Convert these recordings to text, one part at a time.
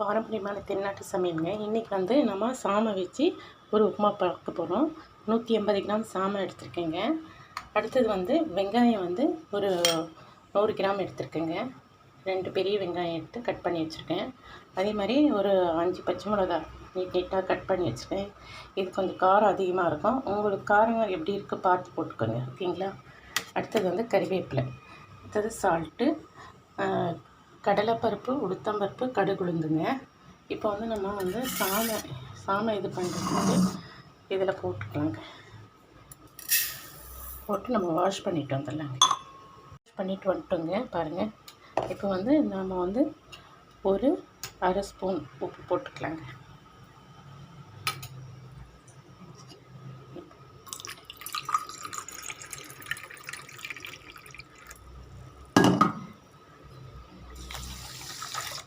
பாரம்பரியமான தென்னாட்டு சமையலுங்க. இன்றைக்கி வந்து நம்ம சாமை வச்சு ஒரு உப்புமா பார்க்க போகிறோம் நூற்றி எண்பது கிராம் சாமை எடுத்திருக்கேங்க. அடுத்தது வந்து வெங்காயம் வந்து ஒரு நூறு கிராம் எடுத்திருக்கேங்க. ரெண்டு பெரிய வெங்காயம் எடுத்து கட் பண்ணி வச்சுருக்கேன். அதே மாதிரி ஒரு அஞ்சு பச்சை மிளகா நீட் நீட்டாக கட் பண்ணி வச்சுருக்கேன். இது கொஞ்சம் காரம் அதிகமாக இருக்கும். உங்களுக்கு காரம் எப்படி இருக்குது பார்த்து போட்டுக்கோங்க. ஓகேங்களா? அடுத்தது வந்து கறிவேப்பிலை. அடுத்தது சால்ட்டு கடலைப்பருப்பு உளுத்தம்பருப்பு கடுகுளுந்துங்க இப்போ வந்து நம்ம வந்து சாமை சாமை இது பண்ணுறதுக்கு இதில் போட்டுக்கலாங்க. போட்டு நம்ம வாஷ் பண்ணிட்டு வந்துடலாங்க. வாஷ் பண்ணிட்டு வந்துட்டோங்க பாருங்கள் இப்போ வந்து நம்ம வந்து ஒரு அரை ஸ்பூன் உப்பு போட்டுக்கலாங்க.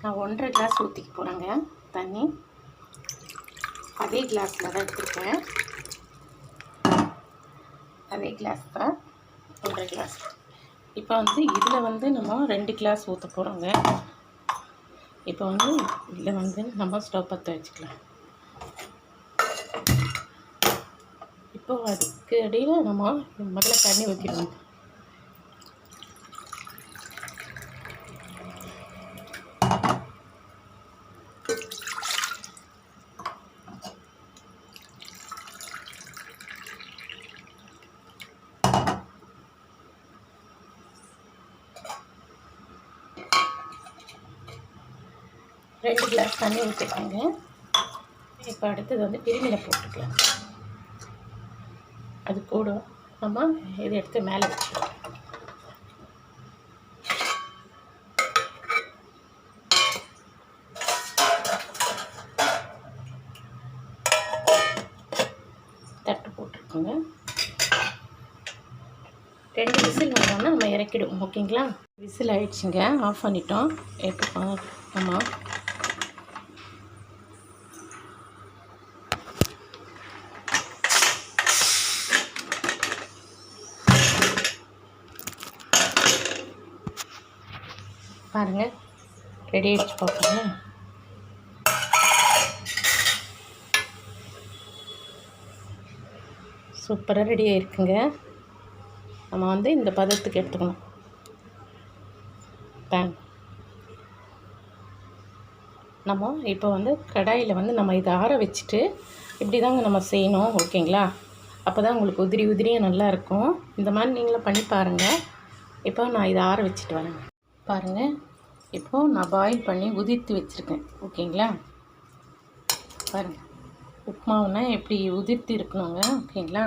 நான் ஒன்றரை கிளாஸ் ஊற்றிக்க போகிறேங்க தண்ணி. அதே கிளாஸில் தான் எடுத்துருக்கேன். அதே கிளாஸ் தான் ஒன்றரை கிளாஸ் இப்போ வந்து இதில் வந்து நம்ம ரெண்டு கிளாஸ் ஊற்ற போகிறோங்க இப்போ வந்து இதில் வந்து நம்ம ஸ்டவ் பற்ற வச்சுக்கலாம். இப்போ அதுக்கு அடியில் நம்ம முதல்ல தண்ணி ஊற்றிடுவோம் ரெண்டு கிளாஸ் தண்ணி ஊற்றிக்கோங்க இப்போ அடுத்தது வந்து பிரிமில போட்டுக்கலாம். அது கூட நம்ம இதை எடுத்து மேலே வச்சுக்கலாம். தட்டு போட்டுருக்கோங்க ரெண்டு விசில் வந்தோன்னா நம்ம இறக்கிடுவோம் ஓகேங்களா? விசில் ஆயிடுச்சுங்க ஆஃப் பண்ணிட்டோம். இப்போ ஆமாம் பாருங்கள் ரெடி ஆகிடுச்சு பார்ப்போங்க சூப்பராக ரெடி ஆகிருக்குங்க நம்ம வந்து இந்த பதத்துக்கு எடுத்துக்கணும். பேன் நம்ம இப்போ வந்து கடாயில் வந்து நம்ம இதை ஆற வச்சுட்டு இப்படி தாங்க நம்ம செய்யணும் ஓகேங்களா? அப்போ தான் உங்களுக்கு உதிரி உதிரியாக நல்லா இருக்கும். இந்த மாதிரி நீங்களும் பண்ணி பாருங்கள் இப்போ நான் இதை ஆற வச்சுட்டு வரேங்க பாருங்கள் இப்போது நான் பாயில் பண்ணி உதிர்த்து வச்சுருக்கேன். ஓகேங்களா? பாருங்கள் உப்புமாவுனா எப்படி உதிர்த்து இருக்கணுங்க? ஓகேங்களா?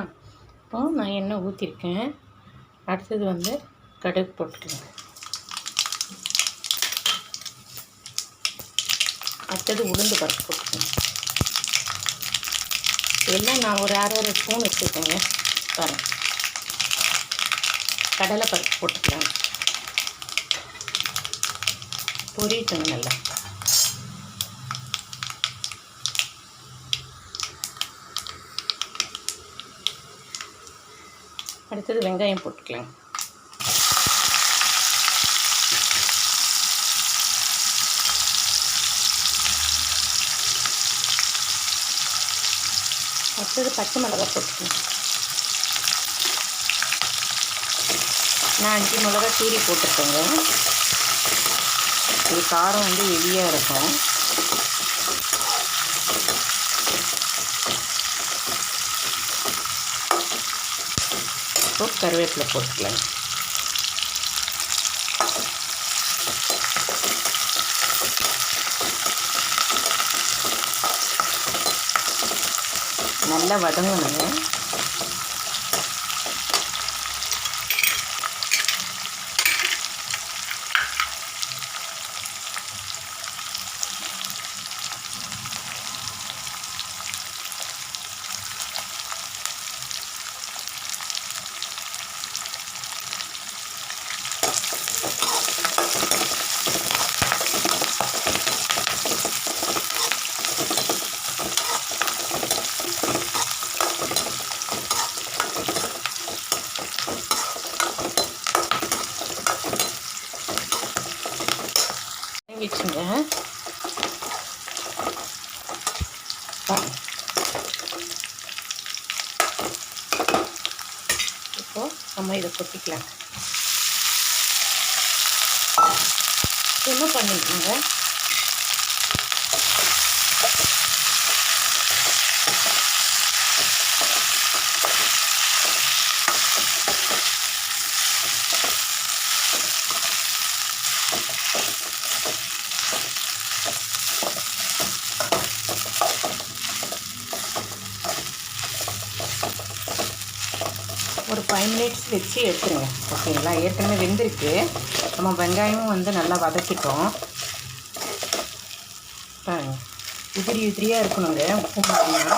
இப்போது நான் எண்ணெய் ஊற்றிருக்கேன் அடுத்தது வந்து கடுகு போட்டுக்கோங்க. அடுத்தது உளுந்து பருப்பு போட்டுக்கோங்க. இதெல்லாம் நான் ஒரு அரை அரை ஸ்பூன் வச்சுருக்கேங்க. பாருங்கள் கடலை பருப்பு போட்டுக்கலாம். பொரியட்டுங்க நல்லா. அடுத்தது வெங்காயம் போட்டுக்கலாம். அடுத்தது பச்சை மிளகா போட்டுக்கணும் நான் அஞ்சு மிளகா கீரி போட்டிருக்கேங்க. இது காரம் வந்து ஹெவியாக இருக்கும். இப்போ கருவேப்பிலை போட்டுக்கலாம். நல்லா வதங்கணுங்க வச்சுங்க இப்போது நம்ம இதை கொட்டிக்கலாம் என்ன பண்ணிக்கோங்க ஒரு ஃபைவ் மினிட்ஸ் வச்சு எடுத்துருங்க. ஓகேங்களா? ஏற்கனவே வெந்திருக்கு. நம்ம வெங்காயமும் வந்து நல்லா வதக்கிட்டோம். பாருங்க. உதிரி உதிரியாக இருக்கணுங்க. உப்பு மாறினா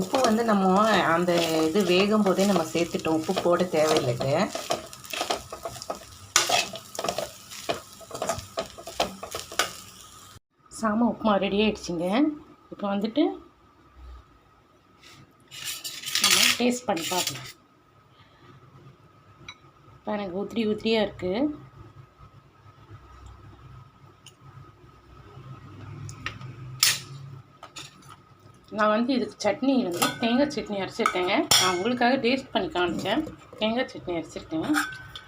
உப்பு வந்து நம்ம அந்த இது வேகும் போதே நம்ம சேர்த்துட்டோம். உப்பு போட தேவையில்லைங்க சாம உப்புமா ரெடி ஆகிடுச்சிங்க இப்போ வந்துட்டு நம்ம டேஸ்ட் பண்ணி பார்க்கலாம். பாருங்க உதிரி உதிரியாக இருக்குது நான் வந்து இதுக்கு சட்னி வந்து தேங்காய் சட்னி அரைச்சிருக்கேங்க. நான் உங்களுக்காக டேஸ்ட் பண்ணி காமிச்சேன். தேங்காய் சட்னி அரைச்சிருக்கேன்.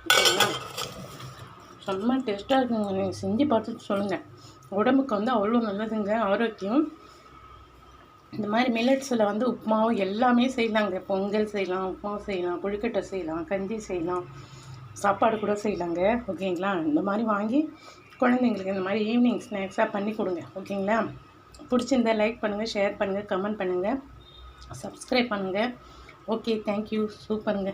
ஓகேங்களா செம்ம டேஸ்ட்டாக இருக்குங்க. நீங்கள் செஞ்சு பார்த்துட்டு சொல்லுங்கள் உடம்புக்கு வந்து அவ்வளோ நல்லதுங்க. ஆரோக்கியம். இந்த மாதிரி மில்லட்ஸில் வந்து உப்புமாவும் எல்லாமே செய்யலாங்க. பொங்கல் செய்யலாம் உப்புமா செய்யலாம் கொழுக்கட்டை செய்யலாம் கஞ்சி செய்யலாம். சாப்பாடு கூட செய்யலாங்க. ஓகேங்களா? இந்த மாதிரி வாங்கி குழந்தைங்களுக்கு இந்த மாதிரி ஈவினிங் ஸ்நாக்ஸாக பண்ணி கொடுங்க. ஓகேங்களா? பிடிச்சிருந்தா லைக் பண்ணுங்கள் ஷேர் பண்ணுங்கள் கமெண்ட் பண்ணுங்கள் சப்ஸ்கிரைப் பண்ணுங்கள் ஓகே தேங்க்யூ சூப்பருங்க